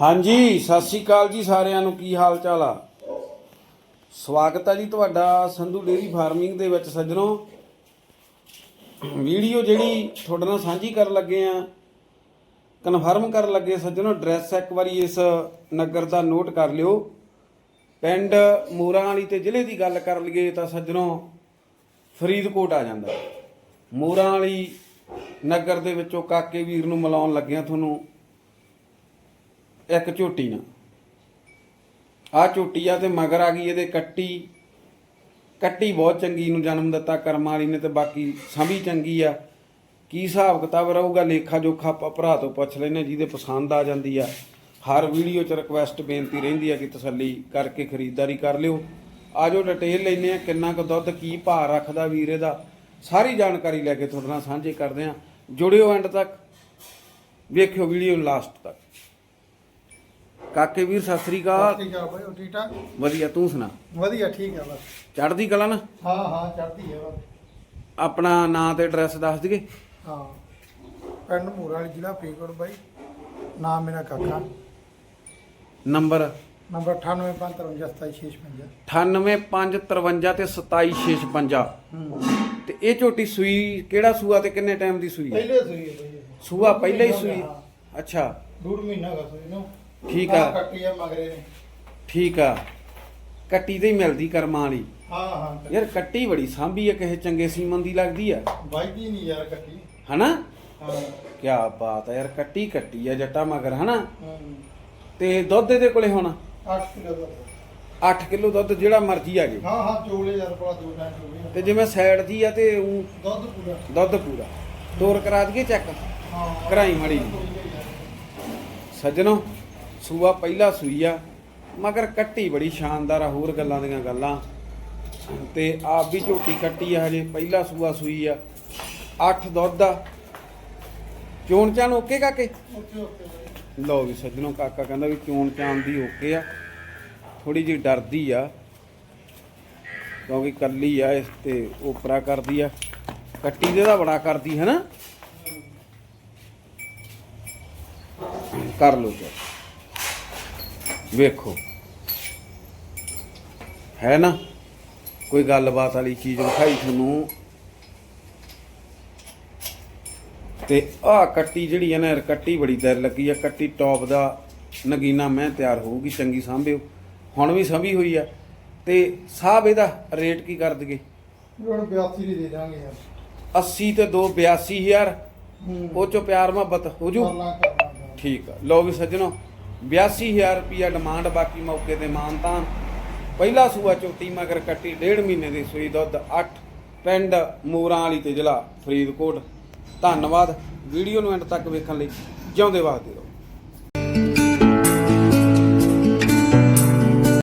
ਹਾਂਜੀ, ਸਤਿ ਸ਼੍ਰੀ ਅਕਾਲ ਜੀ ਸਾਰਿਆਂ ਨੂੰ, ਕੀ ਹਾਲ ਚਾਲ ਆ? ਸਵਾਗਤ ਹੈ ਜੀ ਤੁਹਾਡਾ ਸੰਧੂ ਡੇਰੀ ਫਾਰਮਿੰਗ ਦੇ ਵਿੱਚ ਸੱਜਣੋ। ਵੀਡੀਓ ਜਿਹੜੀ ਤੁਹਾਡੇ ਨਾਲ ਸਾਂਝੀ ਕਰਨ ਲੱਗੇ ਆ, ਕਨਫਰਮ ਕਰਨ ਲੱਗੇ ਸੱਜਣੋ, ਐਡਰੈਸ ਇੱਕ ਵਾਰੀ ਇਸ ਨਗਰ ਦਾ ਨੋਟ ਕਰ ਲਿਓ। ਪਿੰਡ ਮੋਰਾਂ ਵਾਲੀ ਤੇ ਜ਼ਿਲ੍ਹੇ ਦੀ ਗੱਲ ਕਰ ਲਈਏ ਤਾਂ ਸੱਜਣੋ, ਫਰੀਦਕੋਟ ਆ ਜਾਂਦਾ। ਮੂਰਾਂ ਵਾਲੀ ਨਗਰ ਦੇ ਵਿੱਚੋਂ ਕਾਕੇ ਵੀਰ ਨੂੰ ਮਿਲਾਉਣ ਲੱਗਿਆ ਤੁਹਾਨੂੰ ਇੱਕ ਝੋਟੀ ਨਾ। ਆ ਝੋਟੀ ਆ ਤੇ ਮਗਰ ਆ ਗਈ, ਇਹਦੇ ਕੱਟੀ ਕੱਟੀ ਬਹੁਤ ਚੰਗੀ ਨੂੰ ਜਨਮ ਦਿੱਤਾ, ਕਰਮਾਂ ਵਾਲੀ ਨੇ ਤੇ ਬਾਕੀ ਸੰਭੀ ਚੰਗੀ ਆ। ਕੀ ਹਿਸਾਬ ਕਿਤਾਬ ਰਹੂਗਾ, ਲੇਖਾ ਜੋਖਾ ਆਪਾਂ ਭਰਾ ਤੋਂ ਪੁੱਛ ਲੈਨੇ ਜਿਹਦੇ ਪਸੰਦ ਆ ਜਾਂਦੀ ਆ। ਹਰ ਵੀਡੀਓ 'ਚ ਰਿਕਵੈਸਟ ਬੇਨਤੀ ਰਹਿੰਦੀ ਆ ਕਿ ਤਸੱਲੀ ਕਰਕੇ ਖਰੀਦਦਾਰੀ ਕਰ ਲਿਓ। ਆਜੋ ਡਿਟੇਲ ਲੈਨੇ ਆ ਕਿੰਨਾ ਕੁ ਦੁੱਧ, ਕੀ ਭਾਅ ਰੱਖਦਾ ਵੀਰੇ ਦਾ। ਸਾਰੀ ਜਾਣਕਾਰੀ ਲੈ ਕੇ ਤੁਹਾਡੇ ਨਾਲ ਸਾਂਝੇ ਕਰਦੇ ਆ ਜੁੜਿਓ ਐਂਡ ਤੱਕ, ਵੇਖਿਓ ਵੀਡੀਓ ਲਾਸਟ ਤੱਕ। ਕਾਕੇ ਵੀਰ ਸਤਿ ਸ੍ਰੀ ਅਕਾਲ। ਠੀਕ ਆ ਭਾਈ ਉਹ ਠੀਕ ਠਾਕ? ਵਧੀਆ ਤੂੰ ਸੁਣਾ? ਵਧੀਆ ਠੀਕ ਆ ਬਸ। ਚੜ੍ਹਦੀ ਕਲਾ ਨਾ? ਹਾਂ ਹਾਂ ਚੜਦੀ ਹੈ ਬਸ। ਆਪਣਾ ਨਾਂ ਤੇ ਐਡਰੈਸ ਦੱਸ ਦਈਏ। ਹਾਂ ਪਿੰਡ ਮੂਰਾ ਵਾਲੀ ਜ਼ਿਲ੍ਹਾ ਫਰੀਦਕੋਟ ਬਾਈ। ਨਾਮ ਮੇਰਾ ਕਾਕਾ। ਨੰਬਰ? ਨੰਬਰ 9853577655 98553 ਤੇ 27656 ਹੂੰ। ਤੇ ਇਹ ਝੋਟੀ ਸੂਈ ਕਿਹੜਾ ਸੂਆ ਤੇ ਕਿੰਨੇ ਟਾਈਮ ਦੀ ਸੂਈ ਹੈ? ਪਹਿਲੇ ਸੂਈ ਹੈ ਬਾਈ। ਇਹ। ਸੂਆ ਪਹਿਲਾਂ ਹੀ ਸੂਈ। ਅੱਛਾ। ਡੂਢ ਮਹੀਨਾ ਦਾ ਸੂਈ ਨੂੰ। ਠੀਕ ਆ। ਕੱਟੀ ਆ ਮਗਰੇ। ਨੇ ਠੀਕ ਆ। ਕੱਟੀ ਤੇ ਹੀ ਮਿਲਦੀ ਕਰਮਾਂ ਵਾਲੀ। ਹਾਂ ਹਾਂ ਯਾਰ ਕੱਟੀ ਬੜੀ ਸਾਂਭੀ ਆ ਕਿਸੇ ਚੰਗੇ ਸੀਮਨ ਦੀ ਲੱਗਦੀ ਆ। ਬਾਈ ਦੀ ਨਹੀਂ ਯਾਰ ਕੱਟੀ। ਹਨਾ? ਹਾਂ। ਕੀ ਬਾਤ ਆ ਯਾਰ ਕੱਟੀ ਕੱਟੀ ਆ ਜੱਟਾ ਮਗਰ ਹਨਾ? ਤੇ ਦੁੱਧ ਇਹਦੇ ਕੋਲੇ ਹੁਣ? 8 ਕਿਲੋ ਦਾ 8 ਕਿਲੋ ਦੁੱਧ ਜਿਹੜਾ ਮਰਜ਼ੀ ਆ ਜੇ। ਹਾਂ ਹਾਂ ਚੋਲੇ ਯਾਰ ਕੋਲ ਦੋ ਟਾਈਮ ਚੋਲੇ ਤੇ ਜਿਵੇਂ ਸਾਈਡ ਦੀ ਆ ਤੇ ਊਂ ਦੁੱਧ ਪੂਰਾ। ਦੁੱਧ ਪੂਰਾ। ਤੋਰ ਕਰਾ ਦਈਏ ਚੈੱਕ? ਹਾਂ। ਕਰਾਈ ਮਾੜੀ ਜਿਹੀ। ਸੱਜਣੋ ਸੂਆ ਪਹਿਲਾ ਸੂਈ ਆ, ਮਗਰ ਕੱਟੀ ਬੜੀ ਸ਼ਾਨਦਾਰ ਆ ਹੋਰ ਗੱਲਾਂ ਦੀਆਂ ਗੱਲਾਂ। ਤੇ ਆਪ ਵੀ ਝੋਟੀ ਕੱਟੀ ਆ ਹਜੇ, ਪਹਿਲਾ ਸੂਆ ਸੂਈ ਆ। 8 ਦੁੱਧ ਆ। ਚੋਣ ਚਾਣ ਓਕੇ ਕਾਕੇ? ਲਓ ਵੀ ਸੱਜਣੋ ਕਾਕਾ ਕਹਿੰਦਾ ਵੀ ਚੋਣ ਚਾਣ ਦੀ ਓਕੇ ਆ। ਥੋੜੀ ਜਿਹੀ ਡਰਦੀ ਆ, ਕਿਉਂਕਿ ਕੱਲੀ ਆ ਇਸ ਤੇ ਉਪਰਾ ਕਰਦੀ ਆ। ਕੱਟੀ ਦੇ ਦਾ ਬੜਾ ਕਰਦੀ ਹੈ ਨਾ ਕਰ ਲੋ ਜੀ ਵੇਖੋ। ਹੈ ਨਾ? ਕੋਈ ਗੱਲਬਾਤ ਵਾਲੀ ਚੀਜ਼ ਵਿਖਾਈ ਤੁਹਾਨੂੰ। ਤੇ ਆਹ ਕੱਟੀ ਜਿਹੜੀ ਹੈ ਨਾ ਕੱਟੀ ਬੜੀ ਦਰ ਲੱਗੀ ਆ। ਕੱਟੀ ਟੌਪ ਦਾ ਨਗੀਨਾ ਮੈਂ ਤਿਆਰ ਹੋਊਗੀ ਚੰਗੀ ਸਾਂਭਿਓ। ਹੁਣ ਵੀ ਸੰਭੀ ਹੋਈ ਆ। ਤੇ ਸਾਹਿਬ ਇਹਦਾ ਰੇਟ ਕੀ ਕਰ ਦਈਏ? ਹੁਣ 82 ਦੀ ਦੇ ਦਾਂਗੇ ਯਾਰ। 80 ਤੇ 2 82000 ਹੂੰ। ਉਹ ਚੋਂ ਪਿਆਰ ਮੁਹੱਬਤ ਹੋ ਜੂ? ਠੀਕ ਆ। ਲਓ ਵੀ ਸੱਜਣੋ 82000 ਰੁਪਿਆ ਡਿਮਾਂਡ ਬਾਕੀ ਮੌਕੇ ਤੇ ਮਾਨਤਾਨ ਪਹਿਲਾ ਸੂਆ ਝੋਟੀ ਮਗਰ ਕੱਟੀ ਡੇਢ ਮਹੀਨੇ ਦੀ ਸੂਈ ਦੁੱਧ 8 ਪਿੰਡ ਮੂਰਾਂ ਵਾਲੀ ਤੇ ਜ਼ਿਲ੍ਹਾ ਫਰੀਦਕੋਟ। ਧੰਨਵਾਦ। ਵੀਡੀਓ ਨੂੰ ਐਂਡ ਤੱਕ ਵੇਖਣ ਲਈ ਜਿਉਂਦੇ ਵਾਸਤੇ